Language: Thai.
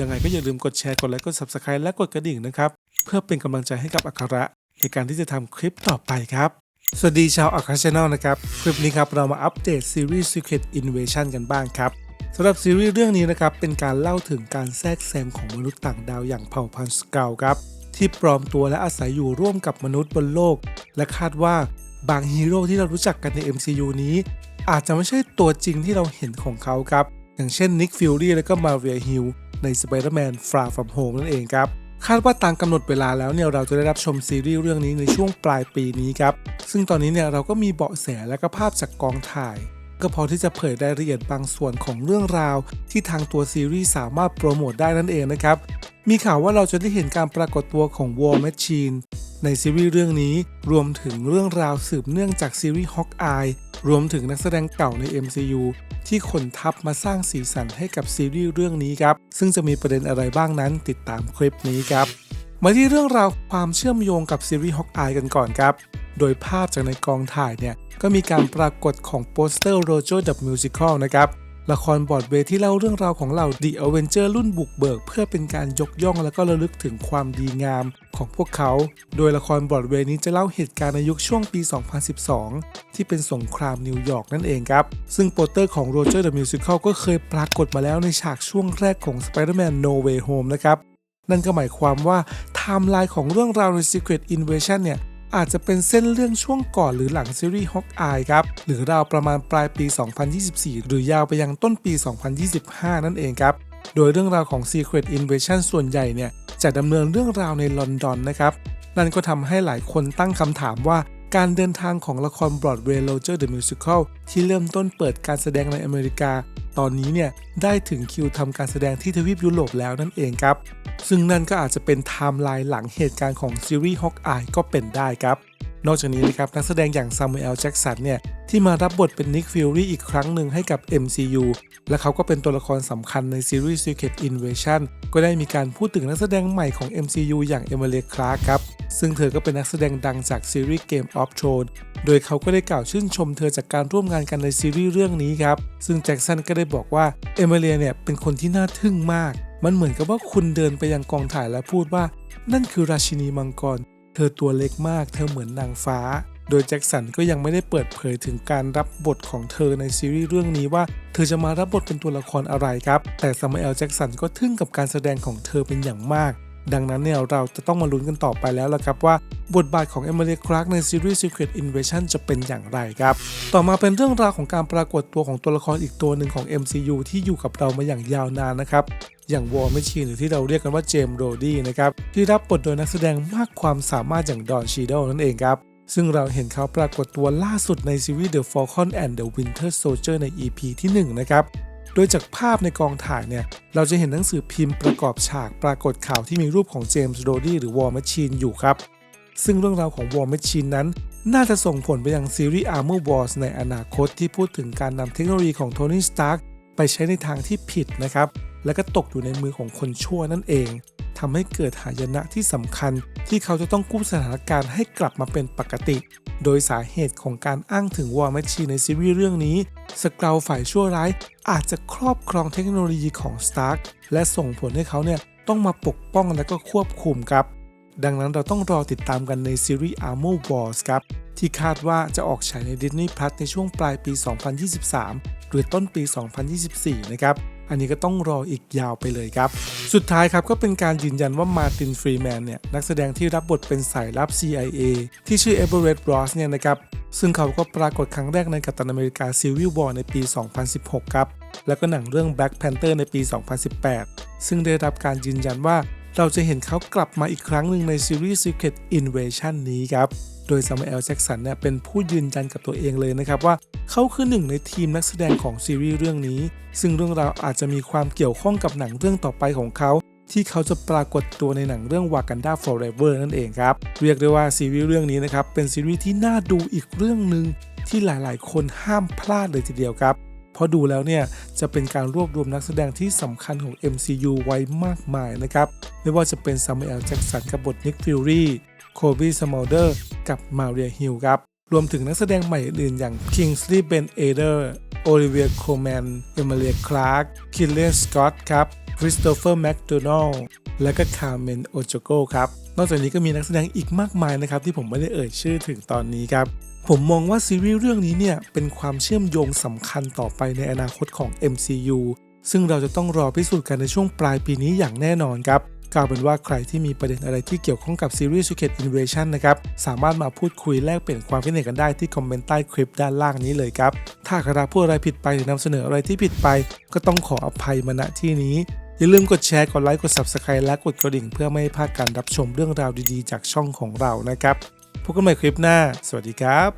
ยังไงก็อย่าลืมกดแชร์กดไลค์กด Subscribe และกดกระดิ่งนะครับ เพื่อเป็นกำลังใจให้กับอัคระในการที่จะทำคลิปต่อไปครับ สวัสดีชาวอัคระชาแนลนะครับ คลิปนี้ครับเรามาอัปเดตซีรีส์ Secret Invasion กันบ้างครับสำหรับซีรีส์เรื่องนี้นะครับเป็นการเล่าถึงการแทรกแซงของมนุษย์ต่างดาวอย่างเผ่าพันธุ์สเกลครับที่ปลอมตัวและอาศัยอยู่ร่วมกับมนุษย์บนโลก และคาดว่าบางฮีโร่ที่เรารู้จักกันใน MCU นี้ อาจจะไม่ใช่ตัวจริงที่เราเห็นของเขาครับ อย่างเช่น Nick Fury และก็ Maria Hill ใน Spider-Man Far From Home นั่นเองครับ คาดว่าตามกำหนดเวลาแล้วเนี่ยเราจะได้รับชมซีรีส์เรื่องนี้ในช่วงปลายปีนี้ครับ ซึ่งตอนนี้เนี่ยเราก็มีเบาะแสและก็ภาพจากกองถ่าย ก็พอที่จะเผยรายละเอียดบางส่วนของเรื่องราว ที่ทางตัวซีรีส์สามารถโปรโมทได้นั่นเองนะครับ มีข่าวว่าเราจะได้เห็นการปรากฏตัวของ War Machine ในซีรีส์เรื่องนี้รวมถึงเรื่องราวสืบเนื่องจากซีรีส์ Hawkeye รวมถึงนักแสดงเก่าใน MCU ที่ขนทัพมาสร้างสีสันให้กับซีรีส์เรื่องนี้ครับ ซึ่งจะมีประเด็นอะไรบ้างนั้นติดตามคลิปนี้ครับ มาที่เรื่องราวความเชื่อมโยงกับซีรีส์ Hawkeye กันก่อนครับ โดยภาพจากในกองถ่ายเนี่ยก็มีการปรากฏของโปสเตอร์ Rojo the Musical นะครับ ละครบอร์ดเวย์ที่เล่าเรื่องราวของเหล่า The Avenger รุ่นบุกเบิก เพื่อเป็นการยกย่องและก็ระลึกถึงความดีงามของพวกเขา โดยละครบอร์ดเวย์นี้จะเล่าเหตุการณ์ในยุคช่วงปี 2012 ที่เป็นสงครามนิวยอร์กนั่นเองครับ ซึ่งโปสเตอร์ของ Roger the Musical ก็เคยปรากฏมาแล้วในฉากช่วงแรกของ Spider-Man No Way Home นะครับ นั่นก็หมายความว่าไทม์ไลน์ของเรื่องราวใน Secret Invasion เนี่ย อาจจะเป็นเส้นเรื่องช่วงก่อนหรือหลังซีรีส์ Hawkeye ครับ หรือราวประมาณปลายปี 2024 หรือยาวไปยังต้นปี 2025 นั่นเองครับ โดยเรื่องราวของ Secret Invasion ส่วนใหญ่เนี่ยจะดำเนินเรื่องราวในลอนดอนนะครับ นั่นก็ทำให้หลายคนตั้งคำถามว่าการเดินทางของละคร Broadway Roger the Musical ที่เริ่มต้นเปิดการแสดงในอเมริกา ตอนนี้เนี่ยได้ถึงคิวทำการแสดงที่ทวีปยุโรปแล้วนั่นเองครับ ซึ่งนั่นก็อาจจะเป็นไทม์ไลน์หลังเหตุการณ์ของซีรีส์ฮอกอายก็เป็นได้ครับ นอกจากนี้นะครับนักแสดงอย่างซามูเอลแจ็กสันเนี่ยที่มารับบทเป็นนิกฟิลลี่อีกครั้งหนึ่งให้กับ MCU และเขาก็เป็นตัวละครสำคัญในซีรีส์ Secret Invasion ก็ได้มีการพูดถึงนักแสดงใหม่ของ MCU อย่างเอมิเลียคลาร์ครับ ซึ่งเธอก็เป็นนักแสดงดังจากซีรีส์ Game of Thrones โดยเขาก็ได้กล่าวชื่นชมเธอจากการร่วมงานกันในซีรีส์เรื่องนี้ครับ ซึ่งแจ็คสันก็ได้บอกว่าเอมิเลียเนี่ยเป็นคนที่น่าทึ่งมาก มันเหมือนกับว่าคุณเดินไปยังกองถ่ายและพูดว่า นั่นคือราชินีมังกร ธอตัวเล็กมาก เธอเหมือนนางฟ้า โดยแจ็คสันก็ยังไม่ได้เปิดเผยถึงการรับบทของเธอในซีรีส์เรื่องนี้ว่า เธอจะมารับบทเป็นตัวละครอะไรครับ แต่ซามูเอลแจ็คสันก็ทึ่งกับการแสดงของเธอเป็นอย่างมาก ดังนั้นเนี่ยเราจะต้องมาลุ้นกันต่อไปแล้วละครับว่า บทบาทของเอมิเลียคลาร์กในซีรีส์ Secret Invasion จะเป็นอย่างไรครับ ต่อมาเป็นเรื่องราวของการปรากฏตัวของตัวละครอีกตัวหนึ่งของ MCU ที่อยู่กับเรามาอย่างยาวนานนะครับ อย่าง War Machine หรือที่เราเรียกกันว่าเจมส์โรดี้นะครับที่รับบทโดยนักแสดงมากความสามารถอย่างดอนชีโดนั่นเองครับซึ่งเราเห็นเขาปรากฏตัวล่าสุดในซีรีส์ The Falcon and the Winter Soldier ใน EP ที่ 1 นะครับ โดยจากภาพในกองถ่ายเนี่ย เราจะเห็นหนังสือพิมพ์ประกอบฉากปรากฏข่าวที่มีรูปของเจมส์โรดี้หรือ War Machine อยู่ครับ ซึ่งเรื่องราวของ War Machine นั้น น่าจะส่งผลไปยังซีรีส์ Armor Wars ในอนาคตที่พูดถึงการนำเทคโนโลยีของโทนี่ สตาร์กไปใช้ในทางที่ผิดนะครับ และก็ตกอยู่ในมือของคนชั่วนั่นเองทำให้เกิดหายนะที่สำคัญที่เขาจะต้องกู้สถานการณ์ให้กลับมาเป็นปกติ โดยสาเหตุของการอ้างถึงวอร์แมชชีในซีรีส์เรื่องนี้สเกลฝ่ายชั่วร้ายอาจจะครอบครองเทคโนโลยีของ Stark และส่งผลให้เขาเนี่ยต้องมาปกป้องและก็ควบคุมครับ ดังนั้นเราต้องรอติดตามกันในซีรีส์ Armor Wars ครับ ที่คาดว่าจะออกฉายใน Disney Plus ในช่วงปลายปี 2023 หรือต้นปี 2024 นะครับ อันนี้ก็ต้องรออีกยาวไปเลยครับ สุดท้ายครับก็เป็นการยืนยันว่ามาร์ตินฟรีแมนเนี่ยนักแสดงที่รับบทเป็นสายลับ CIA ที่ชื่อเอเบอร์เรตต์รอสเนี่ยนะครับซึ่งเขาก็ปรากฏครั้งแรกในกัปตันอเมริกา Civil War ในปี 2016 ครับ แล้วก็หนังเรื่อง Black Panther ในปี 2018 ซึ่งได้รับการยืนยันว่าเราจะเห็นเขากลับมาอีกครั้งหนึ่งในซีรีส์ Secret Invasion นี้ครับ โดยซามูเอลแจ็กสันเนี่ยเป็นผู้ยืนยันกับตัวเองเลยนะครับว่าเขาคือหนึ่งในทีมนักแสดงของซีรีส์เรื่องนี้ ซึ่งเรื่องราวอาจจะมีความเกี่ยวข้องกับหนังเรื่องต่อไปของเขา ที่เขาจะปรากฏตัวในหนังเรื่อง Wakanda Forever นั่นเองครับ เรียกได้ว่าซีรีส์เรื่องนี้นะครับเป็นซีรีส์ที่น่าดูอีกเรื่องหนึ่งที่หลายๆ คนห้ามพลาดเลยทีเดียวครับเพราะดูแล้วเนี่ยจะเป็นการรวบรวมนักแสดงที่สำคัญของ MCU ไว้มากมายนะครับ ไม่ว่าจะเป็นซามูเอลแจ็กสันกับบทนิกฟิลลี่ โคบีสมอลเดอร์กับมาเรียฮิลครับ รวมถึงนักแสดงใหม่อื่นอย่าง Kingsley Ben Ader โอลิเวียโคแมนเอมิเลียคลาร์กคิลเลนสกอตครับคริสโตเฟอร์แมคโดนัลและก็คาร์เมนโอโจโกครับ นอกจากนี้ก็มีนักแสดงอีกมากมายนะครับ ที่ผมไม่ได้เอ่ยชื่อถึงตอนนี้ครับ ผมมองว่าซีรีส์เรื่องนี้เนี่ย เป็นความเชื่อมโยงสำคัญต่อไปในอนาคตของ MCU ซึ่งเราจะต้องรอพิสูจน์กันในช่วงปลายปีนี้อย่างแน่นอนครับ กล่าวเป็นว่าใครที่มีประเด็นอะไรที่เกี่ยวข้องกับซีรีส์ Secret Invasion นะครับ สามารถมาพูดคุยแลกเปลี่ยนความคิดเห็นกันได้ที่คอมเมนต์ใต้คลิปด้านล่างนี้เลยครับ ถ้าใครพูดอะไรผิดไปหรือนำเสนออะไรที่ผิดไป ก็ต้องขออภัยมาณที่นี้ อย่าลืมกดแชร์ กดไลค์ กด Subscribe และกดกระดิ่ง เพื่อไม่ให้พลาดการรับชมเรื่องราวดีๆ จากช่องของเรานะครับพบกันใหม่คลิปหน้า สวัสดีครับ